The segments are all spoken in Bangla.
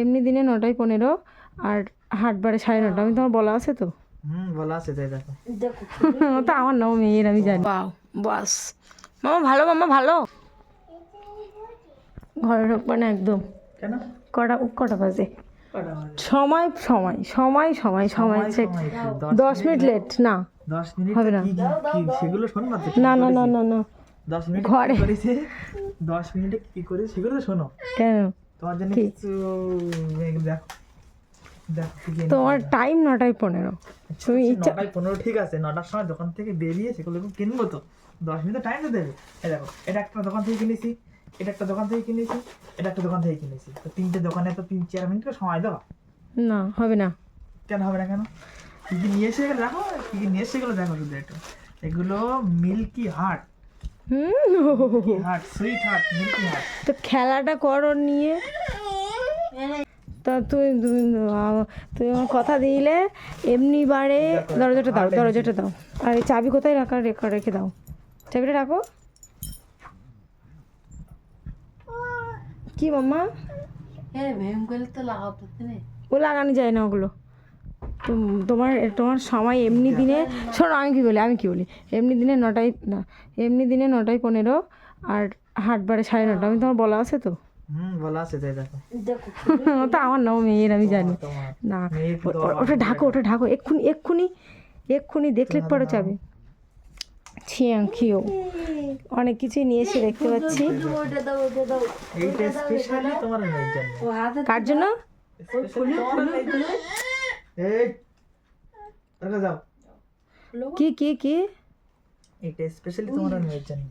এমনি দিনে নটায় পনেরো আর হাটবারে সাড়ে নটা। আমি তোমার বলা আছে তো? হুম বলা আছে তাই দেখো। তো আমার নাম মেয়ের আমি জানি। বাও বাস। মামা ভালো মামা ভালো? ঘরে ঢুকবে না একদম। কেন? কটা কটা বাজে? সময় সময় সময় সময় সময় সময়, চেক সময় কি? দশ মিনিট লেট না। হবে না। না না না না না। ঘরে। দশ মিনিটে কি করে সেগুলো তো শোনো। কেন? তোমার জন্য কিছু দেখো। তোমার টাইম নটায় পনেরো। তুমি ইচ্ছা নটায় পনেরো ঠিক আছে। নটার সময় দোকান থেকে বেরিয়ে সেগুলো কিনবো তো। দশ মিনিট টাইম তো দেবে। এই দেখো এটা একটা দোকান থেকে কিনেছি এটা একটা দোকান থেকে কিনেছি এটা একটা দোকান থেকে কিনেছি। তো তিনটে দোকানে তো তিন চার মিনিট সময় দাও না হবে না। কেন হবে না কেন? কি কি নিয়ে এসে গেলে দেখো কি কি নিয়ে এসে গেলো দেখো শুধু একটু। এগুলো মিল্কি হার্ট। তো খেলাটা করো নিয়ে। তা তুমি তুই আহ, আমার কথা দিলে এমনি বারে দরজাটা দাও দরজাটা দাও। আর এই চাবি কোথায় রাখা রেখে রেখে দাও। চাবিটা রাখো। কি মাম্মা? ও লাগানো যায় না ওগুলো। তোমার তোমার সময় এমনি দিনে শোনো আমি কী বলি আমি কী বলি? এমনি দিনে নটায় না এমনি দিনে নটায় পনেরো আর হাটবারে সাড়ে নটা। আমি তোমার বলা আছে তো? বলা আছে তাই দেখো। তো আমার নাম মেয়ের আমি জানি। না ওটা ঢাকো ওটা ঢাকো এক্ষুনি এক্ষুনি এক্ষুনি দেখলে পরে যাবে। ছিয়াঙ্কিও অনেক কিছুই নিয়ে এসে দেখতে পাচ্ছি। কার জন্য। এই ওটা যাও। কি কি কি? এটা স্পেশালি তোমার মেয়ের জন্য।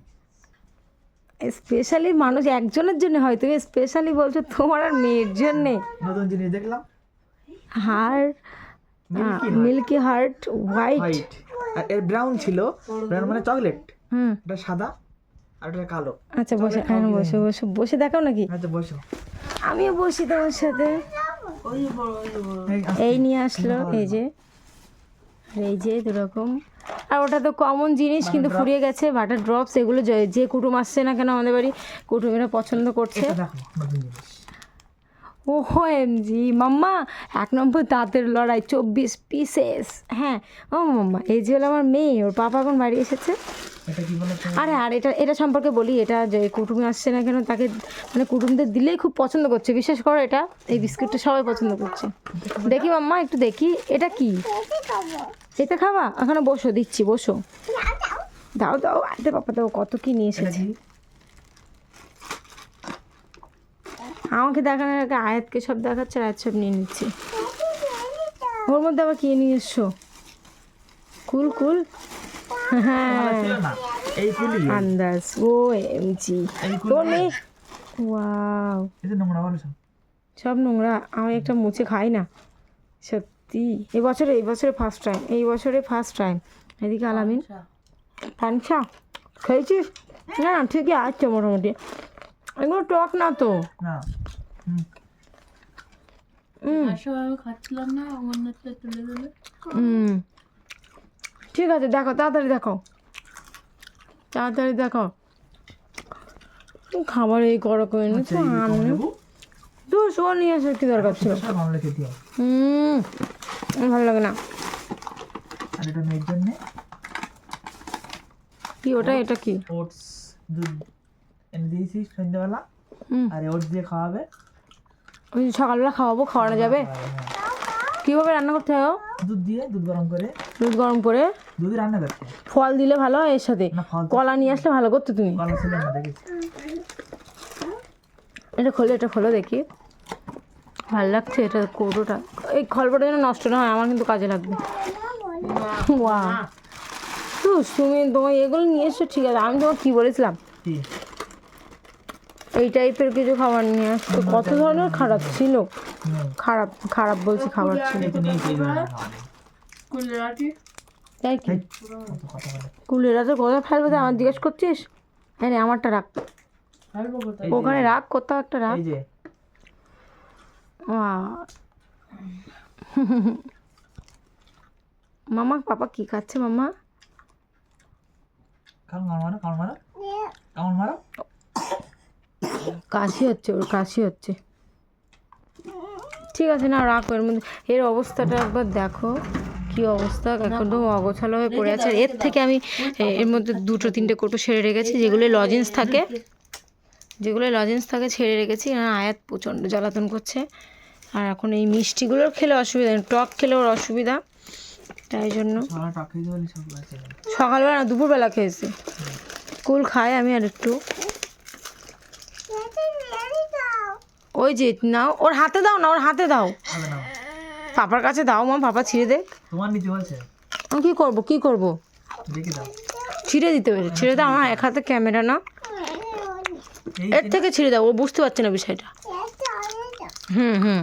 স্পেশালি মানুষ একজনের জন্য হয় তুমি স্পেশালি বলছো তোমার আর মেয়ের জন্যে। নতুন জিনিস দেখলাম। Heart milky milky heart white আর এর ব্রাউন ছিল ব্রাউন মানে চকলেট হুম। এটা সাদা আর এটা কালো। আচ্ছা বসে বসে বসে। বসে দেখাও নাকি? আচ্ছা বসো। আমিও বসি তোমার সাথে। এই এই নিয়ে আসলো এই যে। আর এই যে দুরকম। আর ওটা তো কমন জিনিস কিন্তু ফুরিয়ে গেছে বাটার ড্রপস এগুলো যে- যে কুটুম আসছে না কেন আমাদের বাড়ি কুটুমেরা পছন্দ করছে। ও এম জি মাম্মা এক নম্বর দাঁতের লড়াই চব্বিশ পিসেস হ্যাঁ ও মাম্মা এই যে হলো আমার মেয়ে ওর পাপা এখন বাড়ি এসেছে। এটা কি বলো আরে আর এটা এটা সম্পর্কে বলি এটা যে কুটুমে আসছে না কেন তাকে মানে কুটুমদের দিলেই খুব পছন্দ করছে। বিশেষ করে এটা এই বিস্কুটটা সবাই পছন্দ করছে। দেখি মাম্মা একটু দেখি এটা কি? এটা খাবা? এখানে বসো দিচ্ছি বসো। দাও দাও আরে বাবা দাও কত কি নিয়ে এসেছে। আমাকে দেখানোর আগে আয়াতকে সব দেখাচ্ছে আয়াত সব নিয়ে নিচ্ছে। ওর মধ্যে আবার কি নিয়ে এসছো? কুল কুল। ছিল না? এই ফুলি আন্দাজ। ও এম জি এই তোর মেয়ে ওয়াও। এটা নোংরা বলো সব। নোংরা। আমি একটা মুছে খাই না। সত্যি। এই বছরে এই বছরে ফার্স্ট টাইম এই বছরে ফার্স্ট টাইম এদিকে আলামিন। পানসা খেয়েছিস? না না ঠিকই আছে মোটামুটি। এগুলো টক না তো। না। হুম। হুম। খাচ্ছিলাম না অন্যটা তুলে দিলে হুম। ঠিক আছে দেখো তাড়াতাড়ি দেখো। তাড়াতাড়ি দেখো। খাবার এই করো করে এনেছো আমি তো শো নিয়ে আসার কি দরকার ছিল? দিও। হুম ভালো লাগে না। কি ওটা এটা কি? ওটস দুধ। এনে দিয়েছি সন্ধ্যাবেলা। আর ওটস দিয়ে খাওয়াবে। ওই সকালবেলা খাওয়াবো খাওয়ানো যাবে। হ্যাঁ, কীভাবে রান্না করতে হয় ও? দুধ দিয়ে দুধ গরম করে। দুধ গরম করে। দুধ রান্না করতে? ফল দিলে ভালো হয় এর সাথে? কলা নিয়ে আসলে ভালো করতো তুমি? কলা ছিল না দেখেছি এটা খোলো এটা খোলো দেখি। ভালো লাগছে এটা কৌটোটা। এই খলপটা যেন নষ্ট না হয় আমার কিন্তু কাজে লাগবে। ওয়া তো তুমি তোমার এগুলো নিয়ে এসছো ঠিক আছে। আমি তোমার কী বলেছিলাম? এই টাইপের কিছু খাবার নিয়ে আসতো। কত ধরনের খারাপ ছিল? খারাপ খারাপ বলছি খাবার ছিল। তাই কি? কুলেরা তো কোথায় ফেলবে আমার জিজ্ঞেস করছিস? হ্যাঁ রে আমারটা রাখ। ওখানে রাখ কোথাও একটা রাখ। মামা পাপা কি খাচ্ছে মামা? কাশি হচ্ছে ওর কাশি হচ্ছে। ঠিক আছে না রাখো এর মধ্যে। এর অবস্থাটা একবার দেখো। কি অবস্থা একদম অগোছালো হয়ে পড়ে আছে। আর এর থেকে আমি এর মধ্যে দুটো তিনটে কোটো ছেড়ে রেখেছি যেগুলো লজেন্স থাকে। যেগুলো লজেন্স থাকে ছেড়ে রেখেছি। আয়াত প্রচণ্ড জ্বালাতন করছে। আর এখন এই মিষ্টিগুলোর খেলে অসুবিধা নেই টক খেলে ওর অসুবিধা। তাই জন্য সকালবেলা না দুপুরবেলা খেয়েছি। কুল খায় আমি আর একটু। ওই যে নাও ওর হাতে দাও না ওর হাতে দাও। পাপার কাছে দাও মা পাপা ছিঁড়ে দেখ। তোমার নিতে বলছে আমি কী করব কী করব? দেখে দাও। ছিঁড়ে দিতে হবে ছিঁড়ে দাও আমার এক হাতে ক্যামেরা না এই এর থেকে ছিঁড়ে দাও ও বুঝতে পারছে না বিষয়টা। হুম হুম।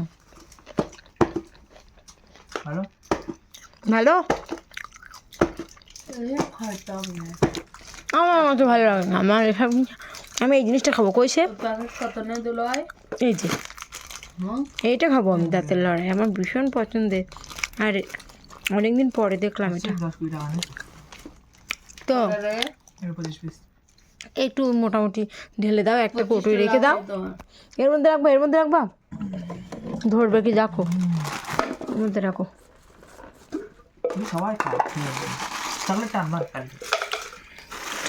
ভালো? ভালো? আমার আমার তো ভালো লাগে না আমার এসব আমি এই জিনিসটা খাব কইছে এই যে। এইটা খাব আমি দাঁতের লড়াই আমার ভীষণ পছন্দের। আর অনেকদিন পরে দেখলাম এটা। তো একটু মোটামুটি ঢেলে দাও একটা কৌটোয় রেখে দাও। এর মধ্যে রাখবা এর মধ্যে রাখবা? ধরবে কি দেখো এর মধ্যে রাখো। সবাই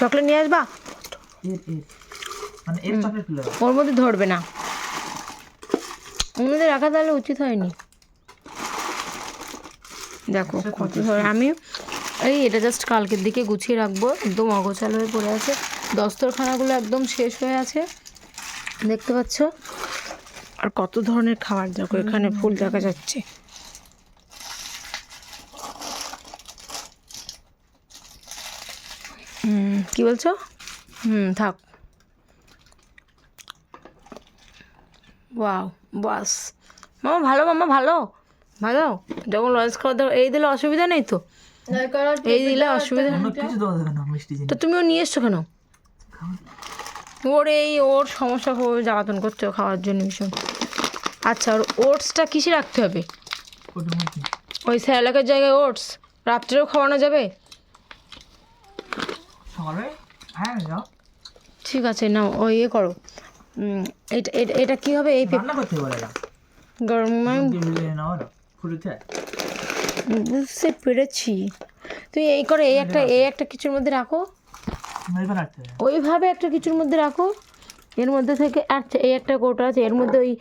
চকলেট নিয়ে আসবা? এর এর। মানে ওর মধ্যে ধরবে না। ওর মধ্যে রাখা তাহলে উচিত হয়নি। দেখো কত ধরে আমি এই এটা জাস্ট কালকের দিকে গুছিয়ে রাখব একদম অগোছাল হয়ে পড়ে আছে। দস্তরখানাগুলো একদম শেষ হয়ে আছে। দেখতে পাচ্ছ? আর কত ধরনের খাবার দেখো এখানে ফুল দেখা যাচ্ছে। কি বলছো? হুম থাক। ওয়াও বাস। মামা ভালো মামা ভালো? ভালো? যখন লঞ্চ খাওয়া দাওয়া এই দিলে অসুবিধা নেই তো? এই দিলে অসুবিধা তো তুমিও নিয়ে এসছো কেন? ওর এই ওর সমস্যা খুব জ্বালাতন করছে ও খাওয়ার জন্য ভীষণ। আচ্ছা ওর ওটসটা কিসে রাখতে হবে? ওই স্যালাকের জায়গায় ওটস রাত্রেও খাওয়ানো যাবে? সকালে হ্যাঁ ঠিক আছে না ওই ইয়ে করো। এটা এটা এটা কী হবে? এই রান্না করতে বলে না। গরম বুঝতে পেরেছি। তুই এই করে এই একটা এই একটা কিছুর মধ্যে রাখো। ওইভাবে একটা কিছুর মধ্যে রাখো। এর মধ্যে থেকে আচ্ছা এই একটা কৌটা আছে এর মধ্যে ওই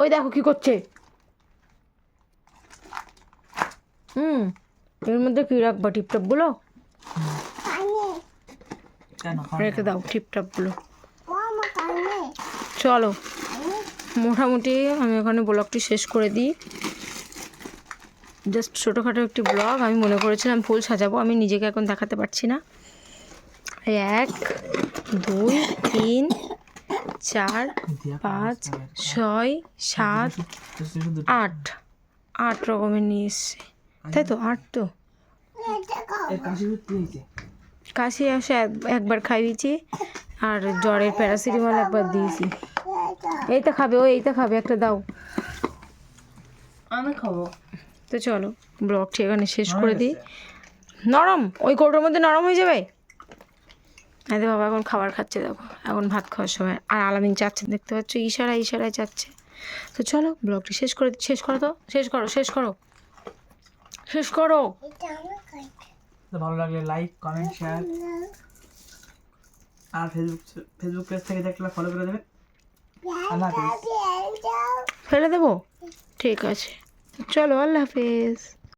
ওই দেখো কি করছে। হুম এর মধ্যে কি রাখবা টিপটপগুলো রেখে দাও টিপটপগুলো চলো। মোটামুটি আমি ওখানে ব্লগটি শেষ করে দিই। জাস্ট ছোটোখাটো একটি ব্লগ আমি মনে করেছিলাম ফুল সাজাবো আমি নিজেকে এখন দেখাতে পারছি না। এক দুই তিন চার পাঁচ ছয় সাত আট। আট রকমের নিয়ে এসছে। তাই তো? আট তো? কাশি আসে এক- একবার খাইয়েছি আর জ্বরের প্যারাসিটামল একবার দিয়েছি। এইটা খাবে ও এইটা খাবে একটা দাও। আমি খাব। তো চলো ব্লগটি এখানে শেষ করে দিই। নরম ওই কৌটোর মধ্যে নরম হয়ে যাবে? আরে বাবা এখন খাবার খাচ্ছে দেখো। এখন ভাত খাওয়ার সময়। আর আলামিন চাচ্ছে দেখতে পাচ্ছ? ইশারা ইশারায় চাচ্ছে তো চলো ব্লগটি শেষ করে শেষ করো তো? শেষ করো শেষ করো। শেষ করো। ভালো লাগলে লাইক কমেন্ট শেয়ার আর ফেসবুক ফেসবুক পেজ থেকে দেখলে ফলো করে দেবে। ফেলে দেবো? ঠিক আছে। চলো আল্লাহ হাফেজ।